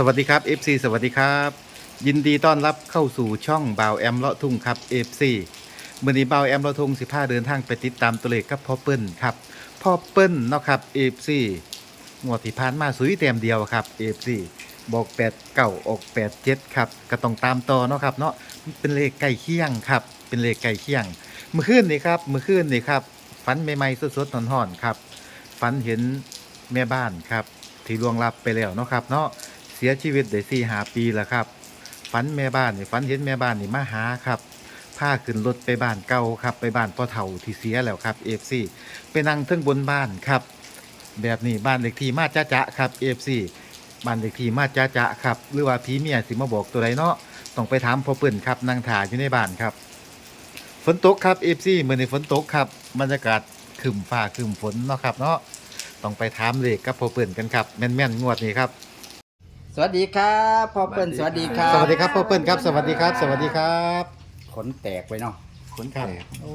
สวัสดีครับ FC สวัสดีครับ ยินดีต้อนรับเข้าสู่ช่องบ่าวแอมเลาะทุ่งครับ FC มื่อนี้บ่าวแอมเลาะทุ่ง15 เดินทางไปติดตามตัวเลขกับพ่อเปิ้ลครับพ่อเปิ้ลเนาะครับ FC งวดที่ผ่านมาสุยเต็มเดียวครับ FC บอก8เก่าออก8 7ครับก็ต้องตามต่อเนาะครับเนาะเป็นเลขใกล้เคียงครับ เป็นเลขใกล้เคียงเมื่อคืนนี่ครับเมื่อคืนนี่ครับฝันใหม่ๆสดๆร้อนๆครับฝันเห็นแม่บ้านครับที่ล่วงลับไปแล้วเนาะครับเนาะ เสียชีวิตได้สี่หาปีแล้วครับฝันแม่บ้านนี่ฝันเห็นแม่บ้านนี่มาหาครับพาขึ้นรถไปบ้านเก่าครับ ไปบ้านพ่อเฒ่าที่เสียแล้วครับเอฟซีไปนั่งเทิงบนบ้านครับ แบบนี้บ้านเลขที่มาจ้าจะครับเอฟซีบ้านเลขที่มาจ้าจะครับ หรือว่าผีเมียสิมาบอกตัวใดเนาะต้องไปถามพ่อเปิ้นครับนั่งถ่ายอยู่ในบ้านครับฝนตกครับเอฟซีเมื่อในฝนตกครับบรรยากาศคึมฟ้าคึมฝนเนาะครับเนาะต้องไปถามเลขกับพ่อเปิ้นกันครับแม่นๆงวดนี้ครับ วัสดีครับพ่อเปิ้ลสวัสดีครับ สวัสดีครับพ่อเปิ้ลครับ สวัสดีครับ สวัสดีครับ ขนแตกไปเนาะขนครับโอ้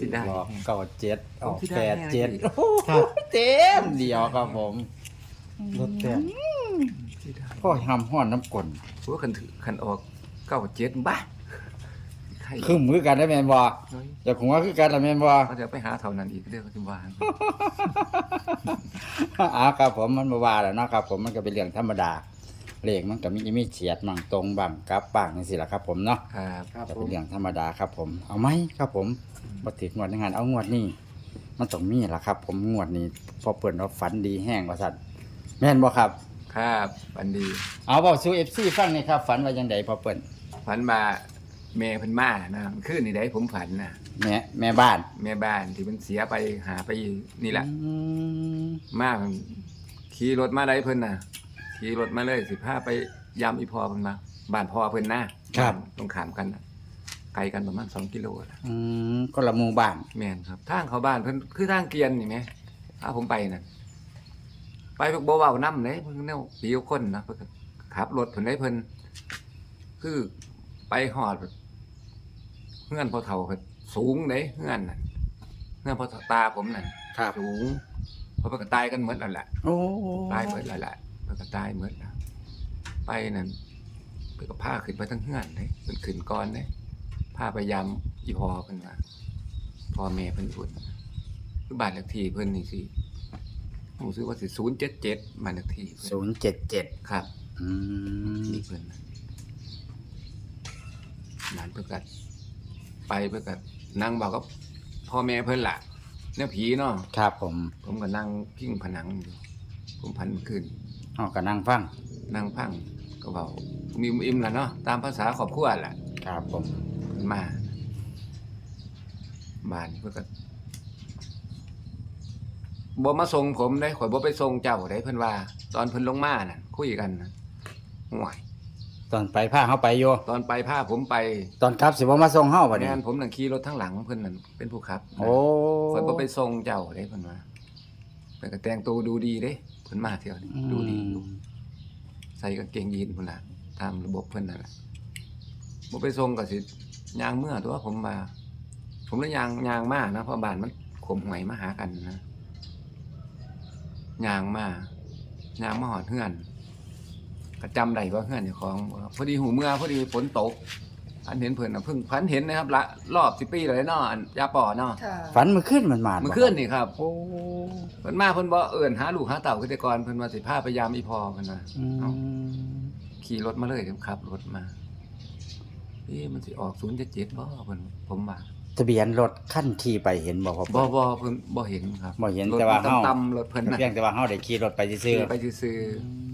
สิได้หลอกเก่าเจ็ดออกสิได้แปดแน่เจ็ดเลยโอ้โหครับเต็มเดียวครับผมรถแต่พ่อทำห้อนน้ำกลนหัวคันถือคันออกเก้าเจ็ดบ้าใครคือมือกันได้แมนบอน้อยอย่าคงว่าคือกันละแมนบอเขาจะไปหาเท่านั้นอีกเรื่องที่ว่าอ่าครับผมมันมาว่าแล้วเนาะครับผมมันก็เป็นเรื่องธรรมดา เลขมันก็มีมีเฉียดมั่งตรงบ้างกลับบ้างนี่สิละครับ ผมเนาะครับก็เป็นเรื่องธรรมดาครับผม เอาไหมครับผมบ่ติดงวดในงานเอางวดนี้มันต้องมีล่ะครับ ผมงวดนี้พอเปิดว่าฝันดีแห้งว่าซั่นแม่นบ่ครับ ครับฝันดีเอาเบาสู่เอฟซีฟังหนี่อยครับฝันว่ายังไงพอเปิ่นฝันมาแม่เพิ่นมานะคืนนี่ได้ผมฝันนะแม่แม่บ้านแม่บ้านที่มันเสียไปหาไปนี่แหละ อืมมาขี่รถมาได้เพิ่นน่ะ ขี่รถมาเลยสิพาไปยามอีพอเพิ่นมาบ้านพ่อเพิ่นนะครับตรงขามกันน่ะไกลกันประมาณสองกิโลนะอืมก็ละหมู่บ้าน แม่นครับทางเขาบ้านเพิ่นคือทางเกวียนนี่แหมถ้าผมไปนั่นไปพวกบ่เว้านำเด้เพิ่นแนวปีกว่าคนนะเพิ่นก็ขับรถเพิ่นได้เพิ่นคือไปฮอดเฮือนพ่อเฒ่าก็สูงเด้เฮือนน่ะเฮือนพ่อตาผมนั่นครับ สูงเพราะเพิ่นก็ตายกันหมดนั่นแหละ โอ้ ตายหมดแล้วแหละ เพิ่นก็ตายหมดแล้วไปนั่นเพิ่นก็พาขึ้นไปทั้งเฮือนเด้เพิ่นขึ้นก่อนเด้พาไปยามอีพอเพิ่นว่าพ่อแม่เพิ่นอุ่นคือบ้านเลขที่เพิ่นนี่สิผมซื้อว่าสิ077บ้านเลขที่เพิ่นศูนย์เจ็ดเจ็ดครับอืมที่เพิ่นน่ะบ้านเพิ่นก็ไปเพิ่นก็นั่งบอกกับพ่อแม่เพิ่นล่ะเนี่ยผีเนาะ ครับผม ผมก็นั่งพิงผนังอยู่ ผมพันขึ้น เอาก็นั่งฟังนั่งพังก็เบามีอิ่มแล้วเนาะตามภาษาครอบครัวแหละครับผมเพิ่นมาบ้านเพิ่นก็บ่มาส่งผมได้ข่อยบ่ไปส่งเจ้าได้เพิ่นว่า ตอนเพิ่นลงมาน่ะ คุยกันน่ะห่วยตอนไปพาเขาไปโยตอนไปพาผมไปตอนขับสิบ่มาส่งเฮาบัดนี้แม่นผมนั่งขี่รถทั้งหลังเพิ่นนั่นเป็นผู้ขับนะโอ้ข่อยบ่ไปส่งเจ้าได้เพิ่นว่าเพิ่นก็แต่งตัวดูดีเด้ เพิ่นมาเที่ยวนี้ดูดีอยู่ใส่กางเกงยีนพุ่นละตามระบบเพิ่นนั่นแหละบ่ไปส่งก็สิยางเมื่อตัวผมมา ผมเลยยางยางมานะเพราะบ้านมันขมหวยมาหากันนะยางมายางมาหอดเฮือนก็จำได้ว่าเฮือนเจ้าของบ่พอดีหูเมื่อพอดีฝนตก อันเห็นเพิ่นน่ะเพิ่งพันเห็นนะครับละรอบสิปีเลยเนาะอันยาป่อเนาะค่ะฝันเมื่อคืนมันมาเมื่อคืนนี่ครับโอ้เพิ่นมาเพิ่นบ่เอิ้นหาลูกหาเต่าคือแต่ก่อนเพิ่นว่าสิพาไปยามอีพอเพิ่นว่าอืเอ้ามขี่รถมาเลยผมขับรถมาเอ๊ะมันสิออกศูนย์เจ็ดเจ็ดบ่เพิ่นผมว่าทะเบียนรถขั้นที่ไปเห็นบ่ครับ บ่บ่เพิ่นบ่เห็นครับบ่เห็นรถแต่ว่ามันเฮา ต่ำๆรถเพิ่นน่ะเพียงแต่ว่าเฮาได้ขี่รถไปซื่อขี่ไปซื่อๆ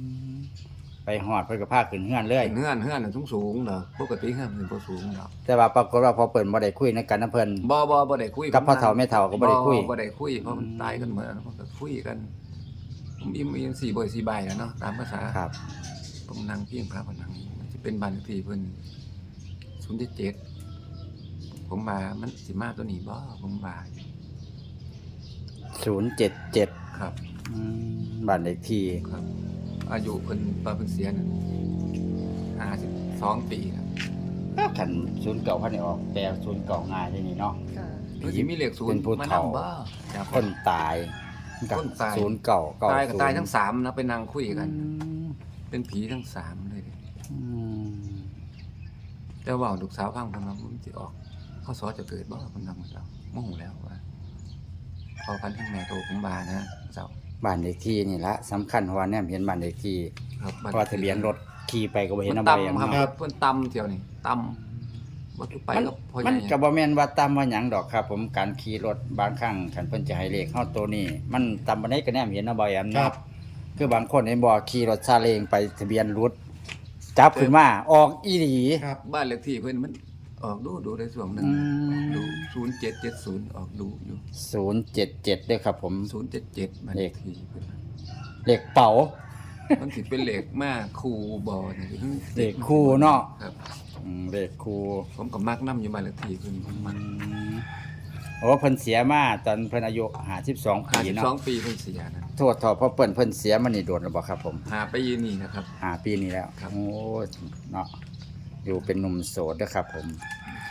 ไปฮอดเพิ่นก็พาขึ้นเฮือนเลๆยเฮือนเฮือนน่ะสูงๆเด้อปกติเฮือนมันบ่สูงดอกแต่ว่าปรากฏว่าพอเปิดบ่ได้คุยในกันนะเพิ่น บ่บ่บ่ได้คุยกับพ่อเฒ่าแม่เฒ่าก็บ่ได้คุย บ่ได้คุยเพราะมันอืมตายกันหมดแล้วมันก็คุยกันผมอิ่มอิ่มสี่บ่อยสี่ใบแล้วเนาะตามภาษาครับผมนั่งเพียงพระพนังมันจะเป็นบ้านเลขที่เพิ่นศูนย์เจ็ดผมมามันสิมาตัวนี้บ่ผมว่า077ครับ อืมบ้านเลขที่ครับ อายุเพิ่นตอนเพิ่นเสียนั่นห้าสิบสองปีครับคัน0เก่าพันนี่ออกแต่0เก่าง่ายได้นี่เนาะ ค่ะเพิ่นสิมีเลขศูนเป็ย์นผู้มาเฒ่า นำบ่ครับคนตายกับคนตาย ศูนย์เก่าเก่าตายก็ศูนตายทั้งสามนะไปนั่งคุยกัน อืมเป็นผีทั้งสามเลยเด้อืมแต่ว่าลูกสาวพังเพิ่นว่ามันสิออกข้อสอจะเกิดบ่เพิ่นทำกับเราโมโหแล้วว่าพอพันธุ์แม่โตผมบานะเจ้า บ้านเลขที่นี่ละสำคัญเพราะว่าแนมเห็นบ้านเลขที่ครับเพราะว่าทะเบียนรถขี่ไปก็บ่เห็นเพิ่นนำใบอันตำครับนี้เพิ่นตำเที่ยวนี่ตำบ่คือไปมันกับพ่อใหมันญ่ก็บ่แม่นว่าตามว่าหยังดอกครับ ผมการขี่รถบางครั้งคันเพิ่นจะให้เลขเฮาตัวนี้ มันตามบ่ได้ก็แนมเห็นเนาะบ่แอมครัเนาะบคือบางคนเห็นบ่ขี่รถซาเล้งไปทะเบียนรถจับขึ้นมาออกอีหลี ครับบ้านเลขที่เพิ่นมัน ออกดูดูได้ช่วงหนึงอืมดู0770ออกดูอยู่077ด้วยครับผม077บ้านเลข ที่เพิ่นเลขเป๋า มันสิเป็นเลขมาคู่บ่นี่เลขคู่เนาะ ครับ อืมเลขครูผมก็มักนํอยู่บ้านเลขที่เพิ่นผมมักโอ้เพิ่นเสียมาตอนเพิ่นอายุ52ปีเนาะ52ปีเพิ่นเสียนะโทษทอเพราะเปิ้นเพิ่นเสียมานี่โดนแล้วบ่ครับผมหาไปยืนนี่นะครับห้าปีนี้แล้วครับ โอ้เนาะ อยู่เป็นหนุ่มโสดเด้อครับผม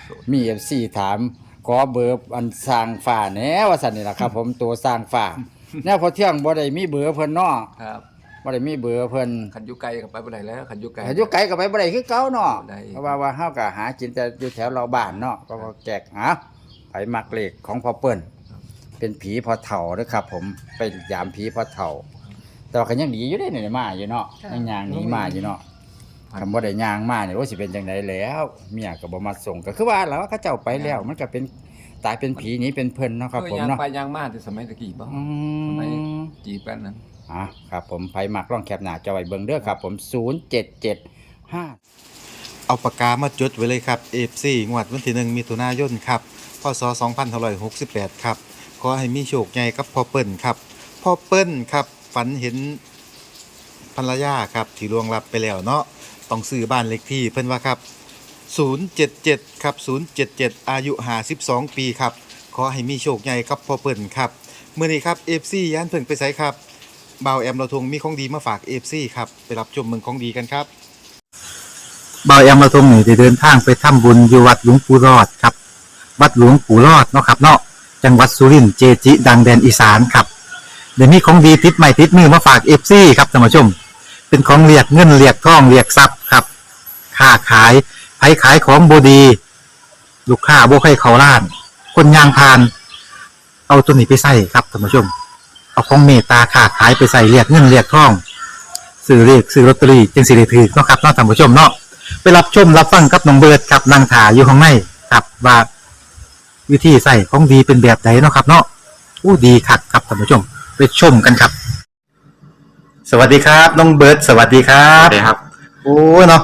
โสดมี FC ถามขอเบอร์อันสร้างฝ้าแหน่ว่าซั่นนี่ล่ะครับ ผมตัวสร้างฝ้าแนวพอเที่ยงบ่ได้มีเบอร์เพิ่นเนาะครับบ่ได้มีเบอร์เพิ่นขันอยุไกลกับไปบ่ได้แล้วขันอยุไกลอายุไกลก็ไปบ่ได้คือเก่าเนาะได้เพราะว่าว่าเฮาก็หากินแต่อยู่แถวเราบ้านเนาะก็ว่าแจกหาไปมักเลขของพ่อเปิ้นเป็นผีพ่อเฒ่าเด้อครับ ผมไปยามผีพ่อเฒ่า แต่ว่าก็ยังดีอยู่เด้นี่มาอยู่เนาะยังย่างหนีมาอยู่เนาะ คำว่าได้ย่างมาเนี่ยว่าสิเป็นจังไดแล้วเมียก็บ่มาส่งก็คือว่าแล้วเขาเจ้าไปแล้ว มันก็เป็นตายเป็นผีหนี้เป็นเพิ่นเนาะครับเออผมยางเนาะไปยางมาแต่สมัยตะกี้บ่อืสมัยมจีบกันนั้นอะครับผมไผมักลองแคปหน้าจอไว้เบิ่งเด้อครับ ผม0775เอาปากกามาจดไว้เลยครับ FC งวดวันที่1มิถุนายนครับพศ2568 ครับ ขอให้มีโชคใหญ่กับพ่อเปิ้ลครับพ่อเปิ้ลครับ ฝันเห็นภรรยาครับที่ล่วงลับไปแล้วเนาะ ต้องซื้อบ้านเลขที่เพิ่นว่าครับ 077 ครับ 077 อายุ 52 ปีครับ ขอให้มีโชคใหญ่ครับพ่อเปิ้ลครับเมื่อนี้ครับ FC ย่านเพิ่งไปไสครับบ่าวแอมเราทงมีของดีมาฝาก FC ครับ ไปรับชมเมืองของดีกันครับบายอำมาตรงนี่ได้เดินทางไปทำบุญอยู่วัดหลวงปู่รอดครับ วัดหลวงปู่รอดเนาะครับเนาะจังหวัดสุรินทร์เจจิ ดังแดนอีสานครับเดี๋ยวนี้ของดีติดใหม่ติดมือมาฝากเอฟซีครับท่านผู้ชม เป็นของเรียกเงินเรียกทองเรียกทรัพย์ ครับค้าขายไผขายของบดี ลูกค้าบ่ใครเขาล้าน คนยางพาน เอาตัวนี้ไปใส่ครับท่านผู้ชม เอาของเมตตาค้าขายไปใส่เรียกเงินเรียกทองซื้อเรียกซื้อลอตเตอรี่จึงสิได้ถือเนาะครับเนาะท่านผู้ชมเนาะไปรับชมรับฟังกับน้องเบิร์ดครับนางถาอยู่ข้างในครับว่าวิธีใส่ของดีเป็นแบบไหนเนาะครับ เนาะอู้ดีคักครับท่านผู้ชม ไปชมกันครับ สวัสดีครับน้องเบิร์ดสวัสดีครัครับบครับ โอ้เนาะ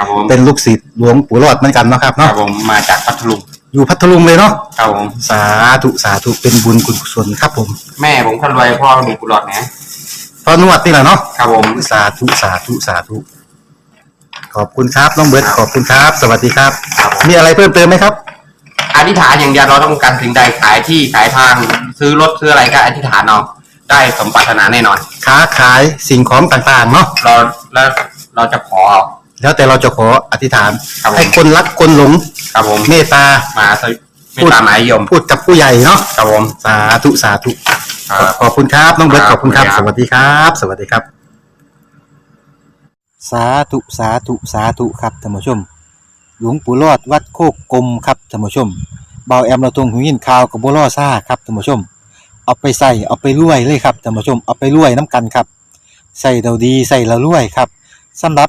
ครับผมเป็นลูกศิษย์หลวงปู่รอดเหมือนกันเนาะครับครัเนาะบผมมาจากพัทลุงอยู่พัทลุงเลยเนาะครับผมสาธุสาธุเป็นบุญกุศลครับผมแม่ผมคนรวยพ่อมีกุหลาบนะพอนวดนี่แหละเนาะครับผม สาธุสาธุสาธุขอบคุณครับน้องเบิร์ดขอบคุณครับ สวัสดีครับ ครับผมมีอะไรเพิ่มเติมไหมครับ อธิษฐานอย่างเดียวเราต้องการสิ่งใดขายที่ขายทาง ซื้อรถซื้ออะไรก็อธิษฐานเอาได้สมปรารถนาแน่นอน ค้าขายสิ่งของต่างๆเนาะเราแล้วเราจะขอ แล้วแต่เราจะขออธิษฐาน ครับผม ให้คนรักคนหลงครับผมเมตตา มาสวิไม่ตามหมายยมพูดกับผู้ใหญ่เนาะครับผม สาธุสาธุ ครับ ขอบคุณครับน้องเบิร์ตคขรับอบคุณครับขอบสคุณครับวัสดีครับ สวัสดีครับ สาธุสาธุสาธุครับท่านผู้ชม หลวงปู่รอดวัดโคกกลมครับท่านผู้ชมเบาแอมเราตรงหูยินข่าวกับบัวล่อซ่าครับท่านผู้ชม เอาไปใส่เอาไปรวยเลยครับท่านผู้ชมเอาไปรวยน้ำกันครับใส่เราดีใส่เรารวยครับสำหรับ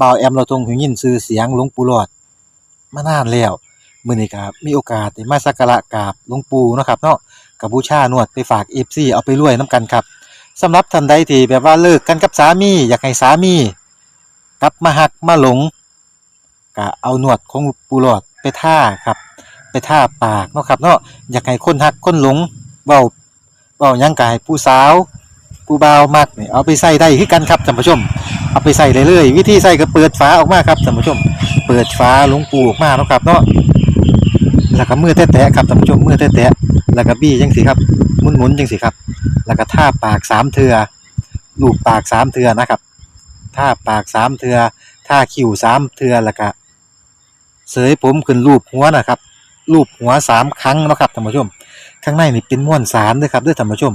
บ่าวแอมเราทรงหูยินชื่อเสียงหลวงปู่หลอดมานานแล้วมื้อนี้ครับมีโอกาสได้มาสักการะกราบหลวงปู่เนาะครับเนาะกับบูชานวดไปฝาก FC เอาไปรวยนํกันครับสำหรับท่านใดที่แบบว่าเลิกกันกับสามี อยากให้สามี กลับมาหักมาหลงก็เอาหนวดของปูหลอดไปท่าครับ ไปท่าปากเนาะครับเนาะอยากให้คนหักคนหลงเบาเบายังกายผู้สาว ผู้บ่าวมักนี่เอาไปใส่ได้คือกันครับท่านผู้ชม เอาไปใส่เลยเลยวิธีใส่ก็เปิดฝาออกมาครับท่านผู้ชม เปิดฝาหลวงปูออกมาเนาะครับเนาะแล้วก็มือแตะๆครับท่านผู้ชมมือแตะๆแล้วก็บี้จังสิครับหมุนๆจังสิครับ แล้วก็ท่าปากสามเทือลูบปากสามเทือนะครับท่าปากสามเทือท่าคิ้วสามเทือแล้วก็เสยผมขึ้นรูปหัวนะครับรูปหัวสามครั้งนะครับท่านผู้ชม ข้างในนี่เป็นม้วนสารด้วยครับด้วยท่านผู้ชม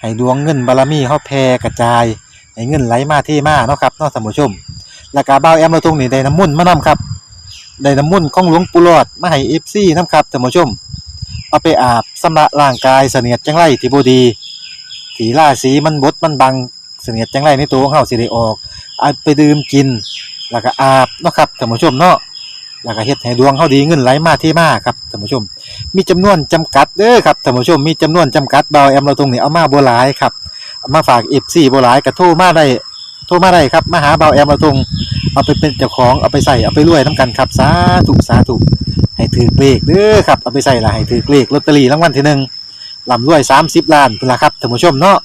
ให้ดวงเงินบารมีเฮาแผ่กระจายให้เงินไหลมาเทมาเนาะครับเนาะท่านผู้ชมแล้วก็เบาแอมเราทงนี่ได้น้ำมุ่นมานํครับได้น้ำมุ่นของหลวงปู่หลอดมาให้เอฟซีนํครับท่านผู้ชม เอาไปอาบสำระร่างกายเสนียดจังไรที่บ่ดีถีล่าสีมันบดมันบังเสนียดจังไรในตัวของเฮาสิได้ออกเอาไปดื่มกินแล้วก็อาบเนาะครับท่านผู้ชมเนาะ แล้วก็เฮ็ดให้ดวงเฮาดีเงินไหลมาเทมาครับท่านผู้ชม มีจำนวนจำกัดเด้อครับท่านผู้ชมมีจำนวนจำกัดเบาแอมเราตรงนี้เอามาบหลายครับมาฝาก FC บ่หลายก็โทรมาได้โทรมาได้ครับมาหาเบาแอมเราตรงเอาไปเป็นเจ้าของเอาไปใส่เอาไปรวยนํกันครับสาธุสาธุให้ถือเลขเด้อครับเอาไปใส่ละให้ถือเลขลอตเตอรี่รางวัลที่หนึ่งลำรวย30ล้านพุ่นละครับท่านผู้ชมเนาะ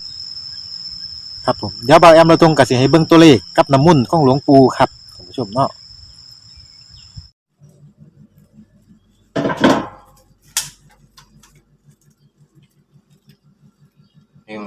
ครับผมเดี๋ยวเบาแอมเราตรงกับสิให้เบิ่งตัวเลขกับน้ำมุ่นของหลวงปู่ครับท่านผู้ชมเนาะ